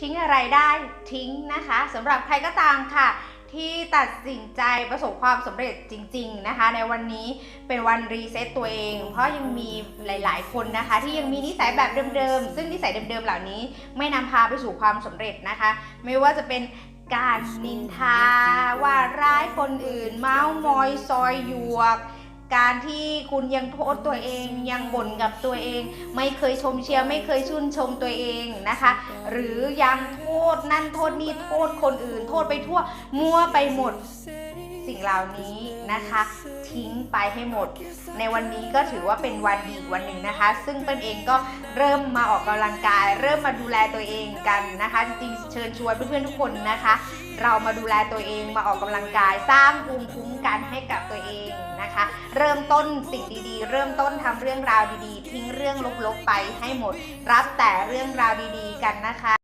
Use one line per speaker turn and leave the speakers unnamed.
ทิ้งอะไรได้ทิ้งนะคะสำหรับใครก็ตามค่ะ ที่ตัดสินใจประสบความสำเร็จจริง ๆนะคะ ในวันนี้เป็นวันรีเซ็ตตัวเอง เพราะยังมีหลาย ๆ คนนะคะ ที่ยังมีนิสัยแบบเดิมๆ ซึ่งนิสัยเดิมๆเหล่านี้ ไม่นำพาไปสู่ความสำเร็จนะคะ ไม่ว่าจะเป็นการนินทาว่าร้ายคนอื่น เมาส์มอยซอยหยวก การที่คุณยังโทษตัวเองยังบ่นกับตัวเอง ไม่เคยชมเชียร์ไม่เคยชื่นชมตัวเองนะคะ หรือยังโทษนั่นโทษนี่โทษคนอื่น โทษไปทั่วมั่วไปหมด สิ่งเหล่านี้นะคะทิ้งไปให้หมด ในวันนี้ก็ถือว่าเป็นวันดีวันหนึ่งนะคะ ซึ่งเปิ้ลเองก็เริ่มมาออกกำลังกาย เริ่มมาดูแลตัวเองกันนะคะจริงเชิญชวนเพื่อนๆทุกคนนะคะ เรามาดูแลตัวเองมาออกกำลังกาย สร้างภูมิคุ้มกันให้กับตัวเองนะคะ เริ่มต้นสิ่งดีๆ เริ่มต้นทำเรื่องราวดีๆ ทิ้งเรื่องลบๆไปให้หมด รับแต่เรื่องราวดีๆกันนะคะ